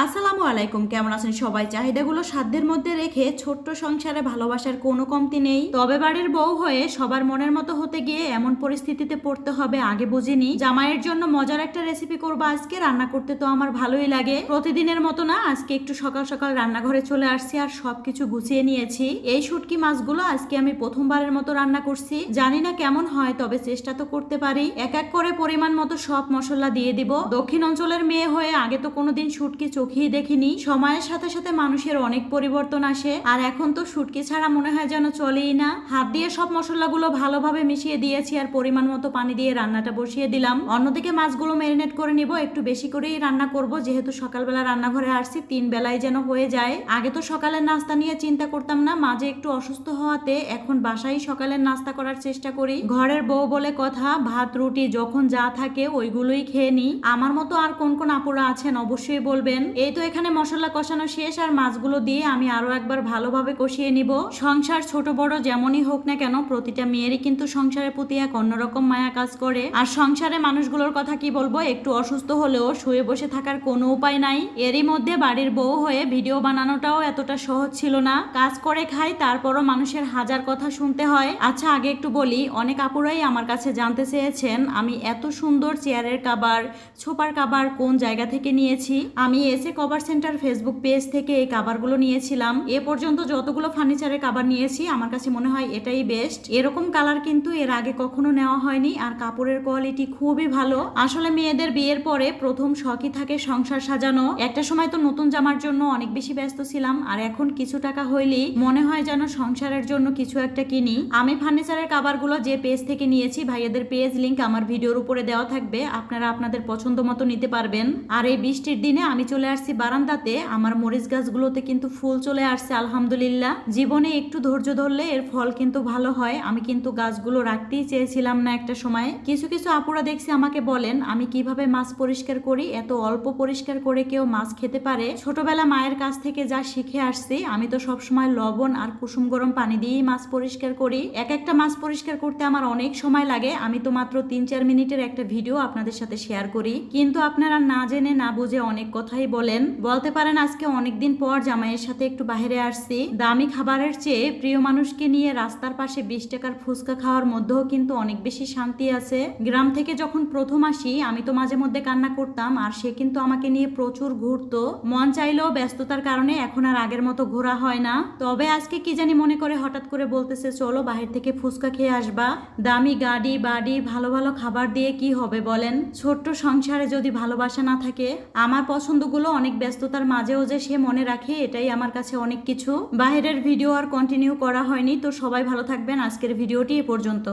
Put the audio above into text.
আসসালামু আলাইকুম, কেমন আছেন সবাই? চাহিদাগুলো সাধ্যের মধ্যে রেখে ছোট্ট সংসারে ভালোবাসার কোনো কমতি নেই। তবে বাড়ির বউ হয়ে সবার মনের মতো হতে গিয়ে এমন পরিস্থিতিতে পড়তে হবে আগে বুঝিনি। জামাইয়ের জন্য মজার একটা রেসিপি করব আজকে, রান্না করতে তো আমার ভালোই লাগে। প্রতিদিনের মতো না, আজকে একটু সকাল সকাল রান্নাঘরে চলে আসছি আর সবকিছু গুছিয়ে নিয়েছি। এই শুটকি মাছগুলো আজকে আমি প্রথমবারের মতো রান্না করছি। জানি না কেমন হয়, তবে চেষ্টা তো করতে পারি। এক এক করে পরিমাণ মতো সব মশলা দিয়ে দিব। দক্ষিণ অঞ্চলের মেয়ে হয়ে আগে তো কোনোদিন শুটকি চোখেই দেখিনি। সময়ের সাথে সাথে মানুষের অনেক পরিবর্তন আসে। আর এখন তো শুটকি ছাড়া মনে হয় যেন চলেই না। হাত দিয়ে সব মশলাগুলো ভালোভাবে মিশিয়ে দিয়েছি আর পরিমাণ মতো পানি দিয়ে রান্নাটা বসিয়ে দিলাম। অন্যদিকে মাছগুলো ম্যারিনেট করে নিব, একটু বেশি করেই রান্না করব। যেহেতু সকালবেলা রান্নাঘরে আসছি, তিন বেলায় যেন হয়ে যায়। আগে তো সকালের নাস্তা নিয়ে চিন্তা করতাম না, মাঝে একটু অসুস্থ হওয়াতে এখন বাসায় সকালের নাস্তা করার চেষ্টা করি। ঘরের বউ বলে কথা, ভাত, রুটি যখন যা থাকে ওইগুলোই খেয়ে নিই আমার মতো আর কোন কোন আপুরা আছেন অবশ্যই বলবেন। এই তো এখানে মশলা কষানো শেষ আর মাছগুলো দিয়ে আমি আরও একবার ভালোভাবে কষিয়ে নিব। সংসার ছোট বড় যেমনই হোক না কেন, প্রতিটা মেয়েরই কিন্তু সংসারের প্রতি এক অন্যরকম মায়া কাজ করে। আর সংসারে মানুষগুলোর কথা কি বলব, একটু অসুস্থ হলেও শুয়ে বসে থাকার কোনো উপায় নাই। এরই মধ্যে বাড়ির বউ হয়ে ভিডিও বানানোটাও এতটা সহজ ছিল না। কাজ করে খাই, তারপরও মানুষের হাজার কথা শুনতে হয়। আচ্ছা আগে একটু বলি, অনেক আপুরাই আমার কাছে জানতে চেয়েছেন, আমি এত সুন্দর চেয়ারের কাবার, ছোপার কাবার কোন জায়গা থেকে নিয়েছি? আমি এসে কভার সেন্টার ফেসবুক পেজ থেকে এই কাবারগুলো নিয়েছিলাম, এ পর্যন্ত যতগুলো ফার্নিচারের কাবার নিয়েছি, আমার কাছে মনে হয় এটাই বেস্ট এরকম কালার কিন্তু এর আগে কখনো নেওয়া হয়নি আর কাপড়ের কোয়ালিটি খুবই ভালো। আসলে মেয়েদের বিয়ের পরে প্রথম শখই থাকে সংসার সাজানো। একটা সময় তো নতুন জামার জন্য অনেক বেশি ব্যস্ত ছিলাম আর এখন কিছু টাকা হইলেই মনে হয় যেন সংসারের জন্য কিছু একটা কিনি। আমি ফার্নিচারের কাবারগুলো যে পেজ থেকে নিয়েছি, ভাইয়াদের পেজ লিঙ্ক আমার ভিডিওর উপরে দেওয়া থাকবে, আপনারা আপনাদের পছন্দ মতো নিতে পারবেন। আর এই বৃষ্টির দিনে আমি চলে আসছি বারান্দাতে, আমার মরিচ গাছগুলোতে কিন্তু ফুল চলে আসছে, আলহামদুলিল্লাহ। জীবনে একটু ধৈর্য ধরলে এর ফল কিন্তু ভালো হয়। আমি কিন্তু গাছগুলো রাখতেই চেয়েছিলাম না একটা সময়। কিছু কিছু আপুরা দেখছি আমাকে বলেন, আমি কীভাবে মাছ পরিষ্কার করি? এত অল্প পরিষ্কার করে কেউ মাছ খেতে পারে? ছোটবেলা মায়ের কাছ থেকে যা শিখে আসছি, আমি তো সবসময় লবণ আর কুসুম গরম পানি দিয়েই মাছ পরিষ্কার করি। এক একটা মাছ পরিষ্কার করতে আমার অনেক সময় লাগে। আমি তো মাত্র তিন চার মিনিটের একটা ভিডিও আপনাদের সাথে শেয়ার করি। কিন্তু আপনারা না জেনে না বুঝে অনেক কথাই বলেন, বলতে পারেন আজকে অনেকদিন পর জামাইয়ের সাথে একটু বাইরে আসছি। দামি খাবারের চেয়ে প্রিয় মানুষকে নিয়ে রাস্তার পাশে বিশ টাকার ফুচকা খাওয়ার মধ্যেও কিন্তু অনেক বেশি শান্তি আছে। গ্রাম থেকে যখন প্রথম আসি, আমি তো মাঝে মধ্যে কান্না করতাম, আর সে কিন্তু আমাকে নিয়ে প্রচুর ঘুরতো। মন চাইলেও ব্যস্ততার কারণে এখন আর আগের মতো ঘোরা হয় না। তবে আজকে কি জানি মনে করে হঠাৎ করে বলতেছে, চলো বাহির থেকে ফুচকা খেয়ে আসবা। দামি গাড়ি, বাড়ি, ভালো ভালো খাবার দিয়ে কি হবে বলেন? ছোট্ট সংসারে যদি ভালোবাসা না থাকে, আমার পছন্দগুলো অনেক ব্যস্ততার মাঝেও যে সে মনে রাখে, এটাই আমার কাছে অনেক কিছু। বাইরের ভিডিও আর কন্টিনিউ করা হয়নি, তো সবাই ভালো থাকবেন। আজকের ভিডিওটি এ পর্যন্ত।